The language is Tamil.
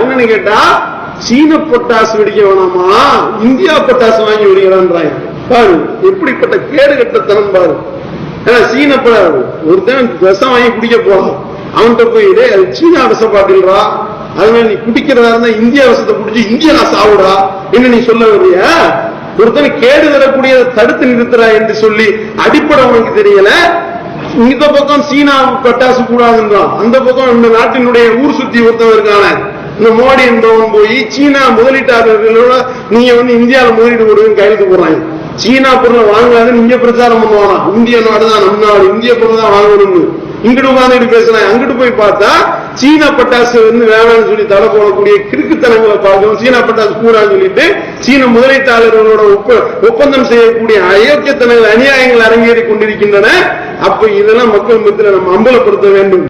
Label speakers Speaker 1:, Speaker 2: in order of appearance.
Speaker 1: என்னன்னு கேட்டா சீன பொட்டாசு வெடிக்க வேணாமா? இந்தியா பொட்டாசு வாங்கி வெடிக்கலான்றாங்க பாரு எப்படிப்பட்ட கேடு கட்டத்தனம் பாரு. ஏன்னா சீன ப- ஒருத்தன் விஷம் வாங்கி குடிக்க போறான். அவன்கிட்ட போய் இதே அது சீனா விஷ பாட்டில்றா அதனால நீ குடிக்கிறதா இருந்தா இந்தியா விஷத்தை குடிச்சு இந்தியா நான் சாவுடா. என்ன நீ சொல்ல வரிய ஒருத்தனை கேடு தரக்கூடியதை தடுத்து நிறுத்துறா என்று சொல்லி அடிப்படை உனக்கு தெரியல? இந்த பக்கம் சீனா பட்டாசு கூடாதுன்றான். அந்த பக்கம் இந்த நாட்டினுடைய ஊர் சுத்தி ஒருத்தன் இந்த மோடி என்றவன் போய் சீனா முதலீட்டாளர்களோட நீங்க வந்து இந்தியாவில் முதலீடு போடுவீங்க கையெழுத்து போடுறாங்க. சீனா பொருளை வாங்காதுன்னு இங்க பிரச்சாரம் பண்ணுவானா? இந்திய நாடு தான் நம்ம நாடு. இந்திய பொருள் தான் வாங்கணும்னு. இங்கிட்டு உட்காந்துட்டு பேசுறாங்க. அங்கிட்டு போய் பார்த்தா சீனா பட்டாசு வந்து வேணாம்னு சொல்லி தலை போடக்கூடிய கிறுக்குத்தனங்களை பார்க்கணும். சீனா பட்டாசு கூடான்னு சொல்லிட்டு சீன முதலீட்டாளர்களோட ஒப்ப ஒப்பந்தம் செய்யக்கூடிய அயோக்கியத்தனங்கள் அநியாயங்கள் அரங்கேறி கொண்டிருக்கின்றன. அப்ப இதெல்லாம் மக்கள் மத்தியில் நம்ம அம்பலப்படுத்த வேண்டும்.